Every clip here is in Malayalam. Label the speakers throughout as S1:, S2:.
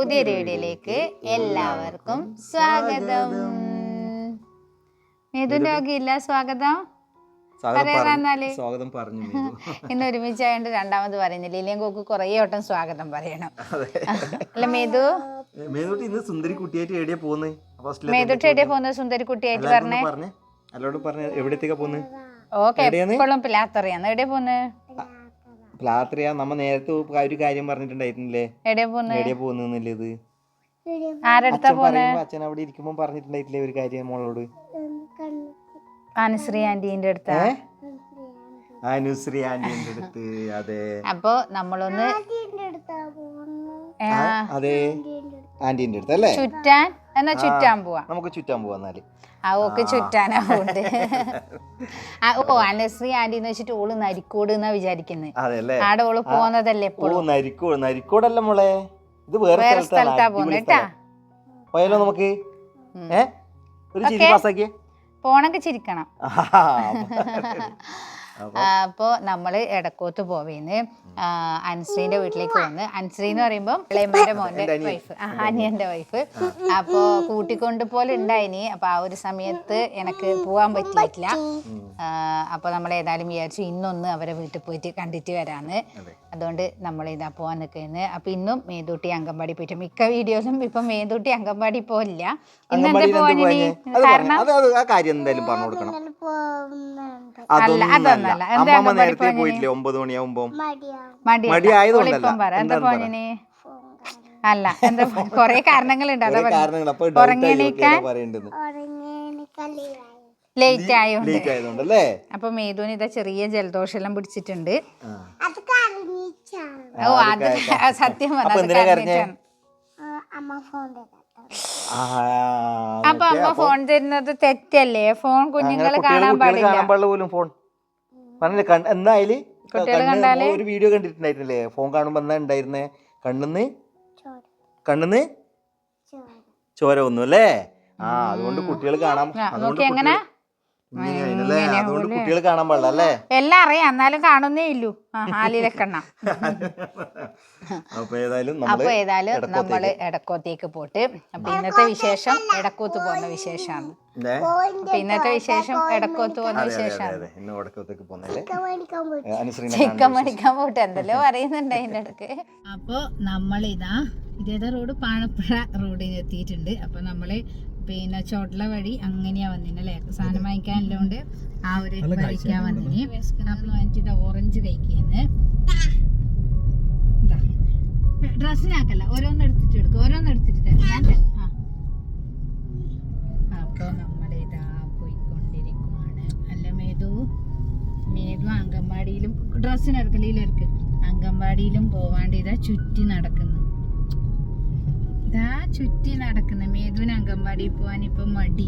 S1: പുതിയൊരു വീഡിയോയിലേക്ക് എല്ലാവർക്കും സ്വാഗതം. മേതുന്റെ വകയില്ല സ്വാഗതം.
S2: സ്വാഗതം പറഞ്ഞു. പറഞ്ഞു.
S1: ഇന്ന് ഒരുമിച്ചായോണ്ട് രണ്ടാമത് പറയുന്നില്ല. ഇല്ലെങ്കിൽ കോക്ക് കുറേ വട്ടം സ്വാഗതം പറയണം. അല്ല മേതു?
S2: ഏ, മേതുട്ടി ഇന്ന് സുന്ദരി കുട്ടിയായിട്ട് എവിടെയാ പോകുന്നത്
S1: മേതുട്ടി എവിടെയാ പോകുന്നത് സുന്ദരി കുട്ടിയായിട്ട് പറഞ്ഞേ.
S2: പറഞ്ഞേ. എല്ലാവരോടും പറഞ്ഞ എവിടത്തേക്കാ പോകുന്നത്
S1: ഓക്കെ? എപ്പോഴും പിലാത്തറിയാന്ന് എവിടെയാ പോകുന്നത്
S2: രാത്രിയാ നമ്മ നേരത്തെ ഒരു കാര്യം പറഞ്ഞിട്ടുണ്ടായിരുന്നില്ലേ?
S1: എവിടെയാ ആരെടുത്താ
S2: അച്ഛൻ അവിടെ ഇരിക്കുമ്പോ പറഞ്ഞിട്ടുണ്ടായിട്ടില്ലേ ഒരു കാര്യം മോളോട്?
S1: അനുശ്രീ ആന്റീന്റെ അടുത്താ.
S2: ഏ? അനുശ്രീ ആന്റിന്റെ അടുത്ത് അതെ.
S1: അപ്പൊ നമ്മളൊന്ന്
S2: അതെ. ആന്റീന്റെ അടുത്ത് അല്ലേ?
S1: ചുറ്റാൻ എന്നാ ചുറ്റാൻ പോവാ.
S2: നമുക്ക് ചുറ്റാൻ പോവാ എന്നാൽ
S1: ആ. ഓക്ക് ചുറ്റാനാ ആ, ഓ അനശ്രീ ആന്റി എന്ന് വെച്ചിട്ട് ഓൾ നരിക്കോട് എന്നാ വിചാരിക്കുന്നത് ആടെ ഓൾ
S2: പോന്നതല്ലേ
S1: എപ്പോഴും
S2: നരിക്കോട് നരിക്കോടല്ല മോളെ. ഇത് വേറെ.
S1: സ്ഥലത്താ
S2: സ്ഥലം. പോയാലോ നമുക്ക്. ഏ? ഒരു ചിരി. പാസ്സാക്കിയേ?
S1: പോണെങ്കിൽ ചിരിക്കണം. നമ്മൾ അപ്പൊ നമ്മൾ ഇടക്കോത്ത് പോവേന്ന് അൻസ്രീന്റെ അൻശ്രീന്റെ വീട്ടിലേക്ക് വന്ന് അൻശ്രീ എന്ന് പറയുമ്പോൾ ഇളയമ്മയുടെ മോന്റെ വൈഫ് അനിയന്റെ വൈഫ് അപ്പോ കൂട്ടിക്കൊണ്ട് പോലെ ഉണ്ടായിനി അപ്പൊ ആ ഒരു സമയത്ത് എനിക്ക് പോവാൻ പറ്റിയിട്ടില്ല. അപ്പോൾ അപ്പൊ നമ്മൾ ഏതായാലും വിചാരിച്ചു ഇന്നൊന്ന് അവരെ വീട്ടിൽ പോയിട്ട് കണ്ടിട്ട് വരാന്ന്. അതുകൊണ്ട് നമ്മൾ ഇതാ പോവാൻ നിൽക്കുന്നത്. അപ്പൊ ഇന്നും മേതൂട്ടി അംഗൻവാടി പോയിട്ട് മിക്ക വീഡിയോസും ഇപ്പൊ മേതൂട്ടി അംഗൻവാടി ഇന്നെന്താ പോവാനി കാരണം
S2: പറഞ്ഞു. അത് അത് ആ കാര്യം എന്തായാലും പറഞ്ഞു കൊടുക്കണം.
S1: അല്ല,
S2: അതൊന്നല്ല.
S1: എന്താ അംഗൻവാടി
S2: മടിയായതുകൊണ്ടല്ല.
S1: പറ. എന്താ അല്ല എന്താ കൊറേ കാരണങ്ങളുണ്ട്. അതാ
S2: കുറെ കാരണങ്ങൾ അപ്പൊ
S1: ഉറങ്ങിയെണീക്കാൻ
S2: പറയേണ്ടത്.
S1: ലേറ്റ്
S2: ആയതുകൊണ്ടല്ലേ?
S1: അപ്പൊ മേധുവിന് ഇതാ ചെറിയ ജലദോഷം എല്ലാം പിടിച്ചിട്ടുണ്ട്.
S2: ആ.
S1: ഓ അത് സത്യം
S2: അപ്പൊ
S1: പറഞ്ഞത്
S2: എന്തിനാ ആ,
S1: അപ്പൊ അമ്മ ഫോൺ തരുന്നത് തെറ്റല്ലേ? ഫോൺ കുഞ്ഞുങ്ങളെ കാണാൻ പാടില്ല.
S2: പോലും ഫോൺ
S1: എന്നായാൽ?
S2: ഒരു വീഡിയോ കണ്ടിട്ടുണ്ടായിരുന്നില്ലേ? ഫോൺ കാണുമ്പോ എന്നാ ഉണ്ടായിരുന്നേ? കണ്ണുന്ന്? കണ്ണുന്ന്? ചോര. വന്നു അല്ലേ? ആ അതുകൊണ്ട് കുട്ടികൾ കാണാം. അതുകൊണ്ട്
S1: നോക്കി എങ്ങനെ?
S2: കുട്ടികൾ- ഇങ്ങനെയായിരുന്നല്ലേ? അതുകൊണ്ട് കുട്ടികൾ കാണാൻ പാടില്ല അല്ലേ?
S1: എല്ലാം അറിയാം. എന്നാലും കാണുന്നേ ഇല്ലു. ആ ഹാലിലെക്കണ്ണ
S2: അപ്പൊ ഏതായാലും
S1: അപ്പൊ
S2: നമ്മൾ
S1: ഏതായാലും
S2: എടക്കോത്തേക്ക്.
S1: നമ്മൾ എടക്കോത്തേക്ക് പോട്ട്. അപ്പൊ ഇന്നത്തെ വിശേഷം എടക്കോത്ത് പോകുന്ന വിശേഷമാണ്? അപ്പൊ ഇന്നത്തെ വിശേഷം എടക്കോത്ത് പോകുന്ന വിശേഷമാണ് ചിക്കൻ മേടിക്കാൻ പോട്ട് എന്തെല്ലോ പറയുന്നുണ്ട് അതിന്റെ ഇടയ്ക്ക് അപ്പൊ നമ്മളിതാ ഇതേതാ റോഡ് പാണപ്പുഴ റോഡിന് എത്തിയിട്ടുണ്ട് അപ്പൊ നമ്മൾ പിന്നെ ചോട്ടല വഴി അങ്ങനെയാ വന്നിന് അല്ലെ സാധനം വാങ്ങിക്കാനല്ലോണ്ട് ആ ഒരു വഴിക്കാ വന്നിന്. അപ്പൊ വാങ്ങിച്ചിട്ട് ഓറഞ്ച് കഴിക്കുന്നത് ഡ്രസ്സിനാക്കല്ല ഓരോന്ന് എടുത്തിട്ട് എടുക്കും. ഓരോന്ന് എടുത്തിട്ട് തരാം. ഞാൻ ഇതാ. അപ്പൊ നമ്മളിതാ പോയിക്കൊണ്ടിരിക്കുവാണ്. അല്ല മേതു. മേതു അംഗൻവാടിയിലും ഡ്രസ്സിന് എടുക്കലിലേക്ക് അങ്കൻവാടിയിലും പോവാണ്ട് ഇതാ ചുറ്റി നടക്കുന്നു. ഇതാ ചുറ്റി നടക്കുന്നു അങ്കൻവാടിയിൽ പോവാൻ ഇപ്പൊ മടി.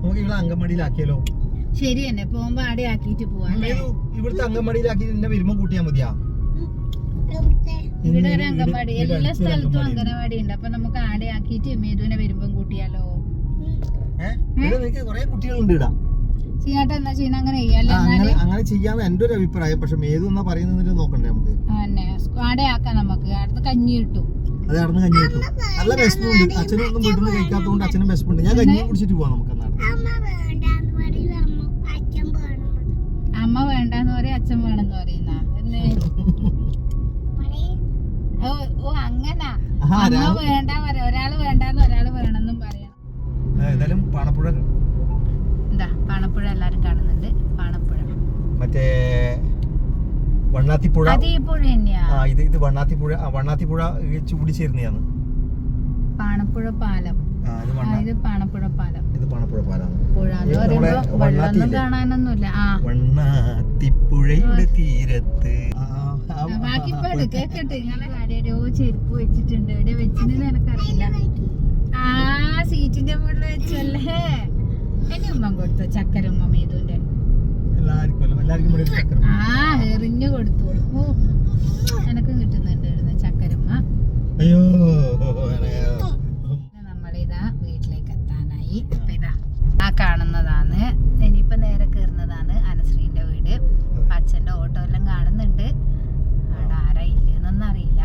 S2: നമുക്ക് ഇവിടെ അങ്കൻവാടിയിലാക്കിയാലോ
S1: ശരി തന്നെ പോകുമ്പോ ആടെ ആക്കിയിട്ട് പോവാം
S2: ഇവിടുത്തെ അംഗൻവാടിയിലാക്കി നിന്നെ വരുമ്പോ കൂട്ടിയാ മതിയാ?
S1: ഇവിടെ ഒരു അംഗൻവാടി എല്ലാ സ്ഥലത്തും അംഗനവാടി ഉണ്ട്. അപ്പൊ നമുക്ക് ആടെ ആക്കിയിട്ട് മേതുവിനെ വരുമ്പം കൂട്ടിയാലോ?
S2: നിനക്ക് കൊറേ കുട്ടികളുണ്ട് ഇടാ.
S1: ചീനാട്ട എന്നാ ചെയ്യുന്ന? അങ്ങനെ
S2: ചെയ്യാന്ന് എന്റെ ഒരു അഭിപ്രായം പക്ഷെ മേതു എന്നാ പറയുന്നതിന് നോക്കണ്ടേ നമുക്ക്?
S1: ആടെ ആക്കാം നമുക്ക്. അടുത്ത് കഞ്ഞി കിട്ടും.
S2: അത് നടന്ന് കഞ്ഞി കിട്ടും. നല്ല വിശപ്പുണ്ട്. അച്ഛനും ഒന്നും വീട്ടിൽ നിന്ന് കഴിക്കാത്തതുകൊണ്ട് അച്ഛനും വിശപ്പുണ്ട്. ഞാൻ കഞ്ഞി കുടിച്ചിട്ട് പോവാം നമുക്ക് എന്നാണ്
S1: അമ്മ വേണ്ടെന്ന് പറയും. അച്ഛൻ വേണമെന്ന് പറയുന്ന എന്ന്. ഓ ഓ അങ്ങനാ. അമ്മ വേണ്ട പറയാം. ഒരാൾ വേണ്ടെന്ന് ഒരാൾ വേണമെന്നും പറയാം
S2: ഏതായാലും പാണപ്പുഴ
S1: എന്താ പാണപ്പുഴ എല്ലാരും കാണുന്നുണ്ട് പാണപ്പുഴ
S2: മറ്റേ വണ്ണാത്തിപ്പുഴ. ആ ഇത് ഇത് വണ്ണാത്തിപ്പുഴ വണ്ണാത്തിപ്പുഴ ചൂടി ചേരുന്നതാണ്
S1: പാണപ്പുഴ പാലം.
S2: ഇത്
S1: പാണപ്പുഴ പാലം.
S2: ഇത് പാണപ്പുഴ പാലാണ്?
S1: കാണാനൊന്നുമില്ല.
S2: വണ്ണാത്തിപ്പുഴയുടെ തീരത്ത്.
S1: കേക്കട്ടെ. ചെരുപ്പ് വെച്ചിട്ടുണ്ട്. എനക്കറിയില്ല. ആ സീറ്റിന്റെ മുകളിൽ വെച്ചല്ലേ. എന്നെ ഉമ്മ കൊടുത്തു ചക്കര ഉമ്മ മേതുവിന്റെ. ആ എറിഞ്ഞു കൊടുത്തു എനക്ക് കിട്ടുന്നുണ്ടായിരുന്നു ചക്കരമ്മ
S2: അയ്യോ
S1: നമ്മളിതാ വീട്ടിലേക്ക് എത്താനായി അപ്പൊ ഇതാ ആ കാണുന്നതാണ് ഇനിയിപ്പോ നേരെ കയറുന്നതാണ് അനശ്രീന്റെ വീട് അപ്പൊ അച്ഛന്റെ ഓട്ടോ എല്ലാം കാണുന്നുണ്ട് അവിടെ ആരാ ഇല്ലെന്നൊന്നും അറിയില്ല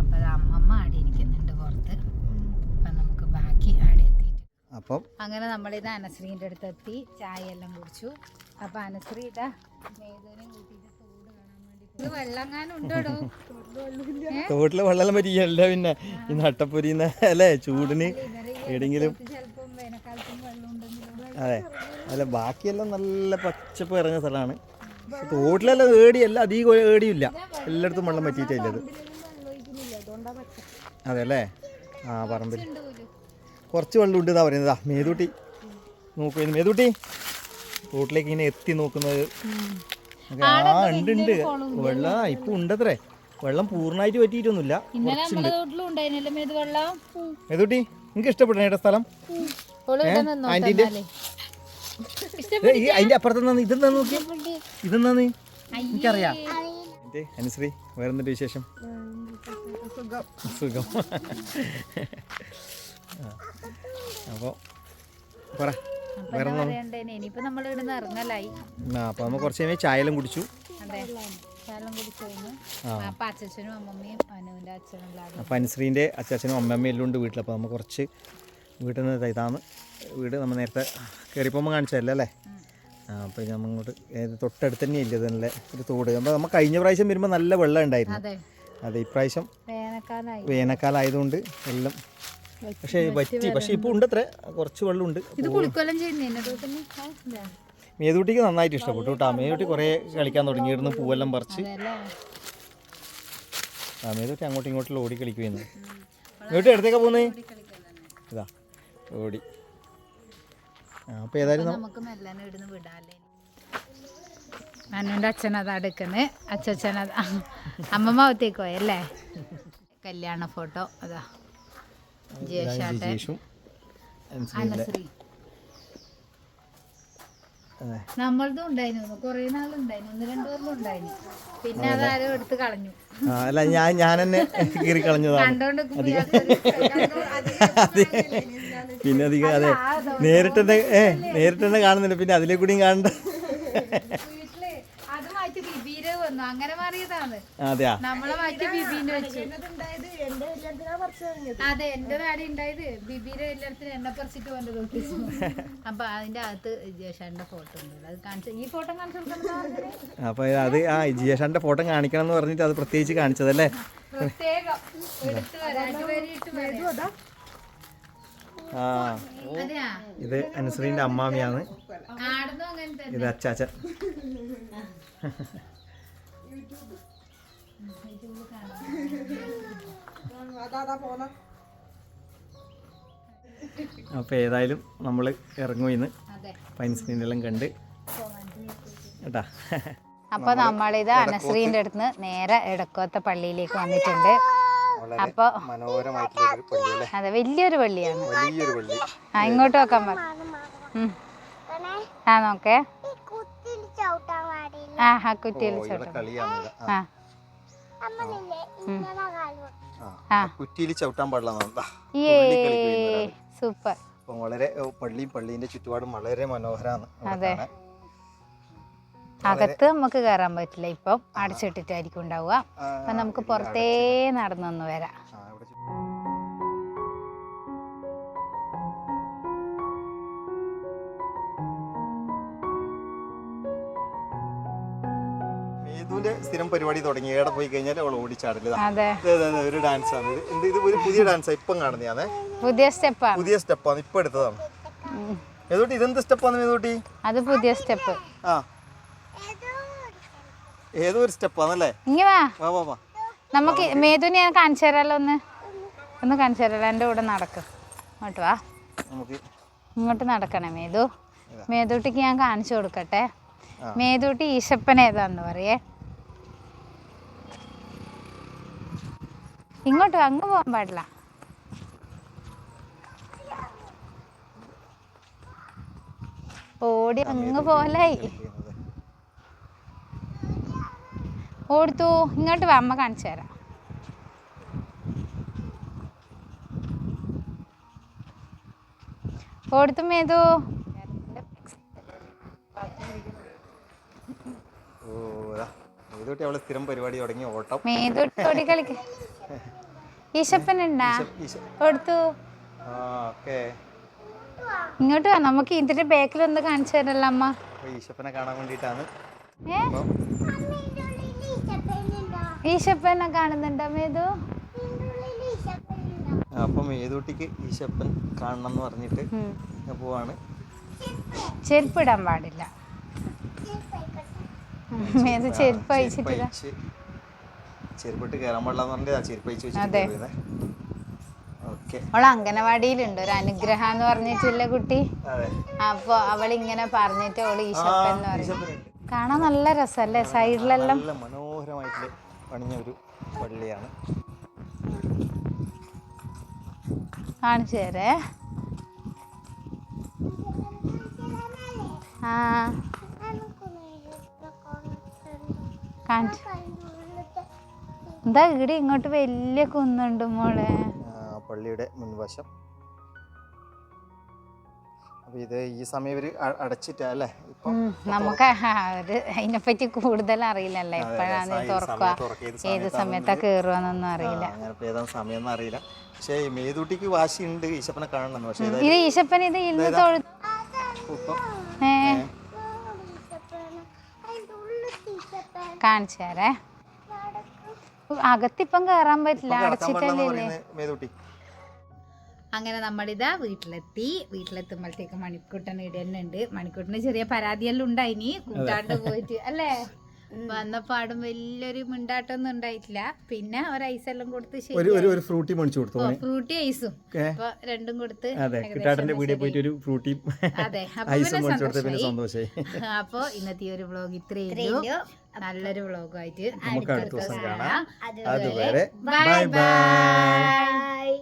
S1: അപ്പൊ അത് അമ്മമ്മ ആടെ ഇരിക്കുന്നുണ്ട് അങ്ങനെ നമ്മളിത് അനശ്രീന്റെ അടുത്ത് എത്തി ചായ എല്ലാം കുടിച്ചു. അപ്പൊ അനശ്രീ ഇതാ മേധുവിനെ കൂട്ടിയിട്ട് തോട് കാണാൻ വേണ്ടി ഇത് വെള്ളങ്ങാനും ഉണ്ടോടോ
S2: തോട്ടിലെ വെള്ളം പറ്റിയല്ല പിന്നെ? ഈ നട്ടപ്പൊരിന്ന അല്ലേ? ചൂടിന് എവിടെങ്കിലും
S1: ചിലപ്പം വേനൽക്കാലത്തും വെള്ളം ഉണ്ടെങ്കിലും
S2: അതെ അല്ല ബാക്കിയെല്ലാം നല്ല പച്ചപ്പ് ഇറങ്ങുന്ന സ്ഥലമാണ്. തോട്ടിലെല്ലാം ഏടിയല്ല അധികം ഏടിയില്ല. എല്ലായിടത്തും വെള്ളം പറ്റിയിട്ടില്ല അത് അതെ അല്ലേ? ആ പറമ്പിൽ. കുറച്ച് വെള്ളം ഉണ്ട് എന്നാ പറയുന്നതാ മേതൂട്ടി. നോക്കൂ മേതൂട്ടി. റോട്ടിലേക്ക് ഇങ്ങനെ എത്തി നോക്കുന്നത്. ആ ഉണ്ട് ഉണ്ട്. വെള്ളം ഇപ്പൊ ഉണ്ടത്രേ. വെള്ളം പൂർണമായിട്ട് പറ്റിയിട്ടൊന്നുമില്ല മേതൂട്ടി നിങ്ങൾക്ക് ഇഷ്ടപ്പെട്ടു ഏട്ടാ സ്ഥലം? ആന്റിന്റെ അതിന്റെ അപ്പുറത്ത് ഇതെന്താ നോക്കി ഇതെന്താന്ന് എനിക്കറിയാം അനുശ്രീ വേറെന്തിന്റെ വിശേഷം? സുഖം. അപ്പോൾ പറ.
S1: അപ്പൊ ഇനിയിപ്പോ നമ്മൾ ഇവിടുന്ന് ഇറങ്ങലായി.
S2: ആ അപ്പോൾ നമ്മൾ കുറച്ച് കഴിഞ്ഞ് ചായയെല്ലാം കുടിച്ചു.
S1: അതെ വെള്ളം കുടിച്ചു കഴിഞ്ഞു. അപ്പൊ അച്ഛനും അമ്മമ്മയും അച്ഛനും
S2: അപ്പോൾ അനുശ്രീന്റെ അമ്മമ്മയും എല്ലാം ഉണ്ട് വീട്ടിൽ അപ്പോൾ നമ്മൾ കുറച്ച് വീട്ടിൽ നിന്ന് ഇതാണ് വീട് നമ്മൾ നേരത്തെ കയറിപ്പോകുമ്പോൾ കാണിച്ചതല്ലേ അല്ലേ? അപ്പൊ അപ്പോൾ നമ്മൾ ഇങ്ങോട്ട് തൊട്ടടുത്ത് തന്നെയില്ല ഇതല്ലേ ഒരു തോട്. അപ്പോൾ നമ്മൾ കഴിഞ്ഞ പ്രാവശ്യം വരുമ്പോൾ നല്ല വെള്ളം ഉണ്ടായിരുന്നു.
S1: അതെ.
S2: ഇപ്രാവശ്യം വേനൽക്കാലം ആയതുകൊണ്ട് എല്ലാം പക്ഷേ വറ്റി പക്ഷേ ഇപ്പൊ ഉണ്ട് അത്ര കുറച്ച് വെള്ളമുണ്ട്.
S1: ഇത് കുളിക്കൊല്ലം ചെയ്യുന്നതിന്
S2: മേതൂട്ടിക്ക് നന്നായിട്ട് ഇഷ്ടപ്പെട്ടു കേട്ടോ. മേതൂട്ടി കുറേ കളിക്കാൻ തുടങ്ങിയിരുന്നു പൂവെല്ലാം പറിച്ച്. ആ മേതൂട്ടി അങ്ങോട്ടും ഇങ്ങോട്ടും ഓടി കളിക്കുമായിരുന്നു മേതൂട്ടി എടുത്തേക്കാ പോകുന്നേ ഇതാ ഓടി. അപ്പോൾ ഏതായാലും
S1: നമുക്ക് മെല്ലനെ ഇവിടുന്ന് വിടാല്ലേ? അനുവിന്റെ അച്ഛൻ അതാ എടുക്കുന്നത് അച്ഛൻ അത്. അല്ലേ കല്യാണ ഫോട്ടോ അതാ. ജയശാട്ടെ
S2: ജിജീഷും അനുശ്രീ
S1: അനശ്രീ
S2: അതെ
S1: നമ്മളതും ഉണ്ടായിരുന്നു. കുറേ നാളുണ്ടായിരുന്നു. ഒന്ന് രണ്ടു പേരിലും ഉണ്ടായിരുന്നു. പിന്നെ അതാരും എടുത്ത് കളഞ്ഞു.
S2: ആ അല്ല ഞാൻ ഞാൻ തന്നെ കീറി കളഞ്ഞതാണ്.
S1: കണ്ടോണ്ട്
S2: അതെ. പിന്നെ അധികം അതെ. നേരിട്ട് തന്നെ ഏ നേരിട്ട് തന്നെ കാണുന്നില്ല പിന്നെ അതിലെ കൂടിയും കാണണ്ട
S1: വീട്ടിൽ അത് മാറ്റി ബിബീര് വന്നു. അങ്ങനെ മാറിയതാണ്.
S2: അതെയാ?
S1: നമ്മളെ മാറ്റി വെച്ചു. അതെ എന്റെ നാടി ഉണ്ടായത് ബിബിയുടെ എല്ലായിടത്തും എണ്ണ പറിച്ചിട്ട് നോക്കിച്ചു അപ്പൊ അതിന്റെ അകത്ത് ജേഷാന്റെ ഫോട്ടോ ഉണ്ട്. അത് കാണിച്ചു ഈ ഫോട്ടോ കാണിച്ചു
S2: അപ്പോൾ അത് ആ ജിയേഷാന്റെ ഫോട്ടോ കാണിക്കണം എന്ന് പറഞ്ഞിട്ട് അത് പ്രത്യേകിച്ച് കാണിച്ചതല്ലേ?
S1: പ്രത്യേകം. എടുത്തു വരാം.
S2: ആ ഇത് അനുസരിന്റെ അമ്മാമിയാണ്.
S1: ആടുന്നു അങ്ങനെ തന്നെ.
S2: ഇത് അച്ചാച്ചൻ. അപ്പോൾ ഏതായാലും നമ്മൾ ഇറങ്ങും ഇന്ന്. എല്ലാം കണ്ട്. കേട്ടാ?
S1: അപ്പൊ നമ്മളിത് അനശ്രീന്റെ അടുത്ത് നേരെ എടക്കോത്തെ പള്ളിയിലേക്ക് വന്നിട്ടുണ്ട്. അപ്പൊ
S2: മനോഹരമായിട്ടുള്ളൊരു പള്ളി അല്ലേ?
S1: അതെ വലിയൊരു പള്ളിയാണ്.
S2: വലിയൊരു പള്ളി.
S1: ആ ഇങ്ങോട്ട് നോക്കാൻ പറ. ഉം. ആ നോക്കേ. ആ ആ കുറ്റിയിൽ ചോട്ടം ആ.
S2: കുറ്റിയിൽ ചവിട്ടാൻ പാടില്ല
S1: സൂപ്പർ.
S2: അപ്പം വളരെ പള്ളിയും പള്ളീന്റെ ചുറ്റുപാടും വളരെ മനോഹരമാണ്
S1: അതെ. അകത്ത് നമുക്ക് കയറാൻ പറ്റില്ല. ഇപ്പം അടച്ചിട്ടിട്ടായിരിക്കും ഉണ്ടാവുക. അപ്പൊ നമുക്ക് പുറത്തേ നടന്നൊന്ന് വരാം.
S2: സ്ഥിരം പരിപാടി തുടങ്ങി. എവിടെ പോയി കഴിഞ്ഞാൽ അവൾ ഓടിച്ചാടില്ല ഒരു ഡാൻസ് ആണ്. ഇത് ഇത് ഒരു പുതിയ ഡാൻസ് ഇപ്പം കാണുന്നതാണേ
S1: പുതിയ സ്റ്റെപ്പാണ്
S2: പുതിയ സ്റ്റെപ്പാണ് ഇപ്പം എടുത്തതാണ്. ഏതോട്ടി? ഇതെന്ത് സ്റ്റെപ്പാണ് ഏതോട്ടി?
S1: അത് പുതിയ സ്റ്റെപ്പ്.
S2: ആ. ഏതോ ഒരു സ്റ്റെപ്പാണല്ലേ
S1: വാ.
S2: വാ വാ
S1: നമുക്ക് മേതുവിനെ ഞാൻ കാണിച്ചു തരാമല്ലോ ഒന്ന്. ഒന്ന് കാണിച്ചു തരാമല്ലോ എന്റെ കൂടെ നടക്കും. ഇങ്ങോട്ട് വാ. ഇങ്ങോട്ട് നടക്കണേ മേതു. മേതൂട്ടിക്ക് ഞാൻ കാണിച്ചു കൊടുക്കട്ടെ. മേതൂട്ടി ഈശപ്പൻ ഏതാന്ന് പറയേ? ഇങ്ങോട്ട് അങ്ങ് പോകാൻ പാടില്ല. ഓടി അങ്ങ് പോലായി. ഓടുത്തു ഇങ്ങോട്ട് വാ അമ്മ കാണിച്ചു തരാം. ഓടുത്തു
S2: ഇതാ മേതൂട്ടി അവൾ സ്ഥിരം പരിപാടി തുടങ്ങി ഓട്ടം.
S1: മേതൂട്ടി ഓടി കളിക്ക. ഈശപ്പൻ ഉണ്ടാ? ഇങ്ങോട്ട് വാ നമുക്ക് ഇതിന്റെ ബാക്കിൽ ഒന്ന് കാണിച്ചു തരല്ലോ അമ്മ?
S2: ഈശപ്പനെ കാണാൻ
S1: ഈശപ്പനെ കാണുന്നുണ്ടോ മേതു?
S2: അപ്പം ഏതൂട്ടിക്ക് ഈശപ്പൻ കാണണം എന്ന് പറഞ്ഞിട്ട് പോവാണ്.
S1: ചെരുപ്പിടാൻ പാടില്ല. മേതു ചെരുപ്പ് അയച്ചിട്ടില്ല
S2: അയച്ച് ചെരുപ്പിട്ട് കയറാൻ പാടില്ല എന്ന് പറഞ്ഞിട്ട് ആ ചെരുപ്പ് അയച്ചു. വെച്ചിട്ട്
S1: അവൾ അംഗനവാടിയിലുണ്ട്. ഒരു അനുഗ്രഹ എന്ന് പറഞ്ഞിട്ടില്ല കുട്ടി. അപ്പൊ അവൾ ഇങ്ങനെ പറഞ്ഞിട്ട് അവൾ
S2: ആ,
S1: ഈശപ്പൻ എന്ന് പറയും. കാണാൻ നല്ല രസല്ലേ സൈഡിലെല്ലാം?
S2: നല്ല മനോഹരമായിട്ട് പണിഞ്ഞ ഒരു പള്ളിയാണ്.
S1: കാണിച്ചു തരേ. ആ. കാണിച്ചു. എന്താ ഇവിടെ ഇങ്ങോട്ട് വലിയ കുന്നുണ്ട് മോളെ.
S2: പള്ളിയുടെ മുൻവശം. ഇത് ഈ സമയം ഇവർ അടച്ചിട്ടാ അല്ലേ?
S1: നമുക്ക് ഒരു അതിനെപ്പറ്റി കൂടുതൽ അറിയില്ലല്ലോ? എപ്പോഴാണ് തുറക്കുക?
S2: ഏത്
S1: സമയത്താ കേറുവാന്നൊന്നും അറിയില്ല.
S2: അങ്ങനെ ഇപ്പൊ ഏതാ സമയം അറിയില്ല. പക്ഷേ മേതൂട്ടിക്ക് വാശിയുണ്ട് ഈശപ്പനെ കാണണം പക്ഷേ ഇതാ
S1: ഈശപ്പൻ ഇത് ഇന്ന് തൊഴു കാണിച്ചു തരേ. അകത്തിപ്പം കേറാൻ പറ്റില്ല അടച്ചിട്ടല്ലേ അങ്ങനെ നമ്മളിതാ വീട്ടിലെത്തി. വീട്ടിലെത്തുമ്പോഴത്തേക്ക് മണിക്കൂട്ടൻ ഇടുന്നുണ്ട് മണിക്കൂട്ടന് ചെറിയ പരാതിയെല്ലാം ഉണ്ടായിനി. കൂട്ടാണ്ട് പോയിട്ട് അല്ലേ? വന്നപ്പാടും വലിയൊരു മിണ്ടാട്ടൊന്നും ഉണ്ടായിട്ടില്ല. പിന്നെ ഒരു ഐസ് എല്ലാം കൊടുത്ത്
S2: ഒരു
S1: ശരി
S2: ഒരു ഒരു ഫ്രൂട്ടി മേടിച്ചു കൊടുത്തു
S1: ഫ്രൂട്ടി ഐസും? അപ്പൊ രണ്ടും കൊടുത്ത്
S2: വീഡിയോ പോയിട്ട് ഒരു ഫ്രൂട്ടി
S1: അതെ അപ്പൊ ഇന്നത്തെ ഒരു വ്ലോഗ് ഇത്രയും നല്ലൊരു
S2: വ്ളോഗുമായിട്ട് അടുത്ത ദിവസം കാണാം. അതുവരെ
S1: ബൈ. ബൈ.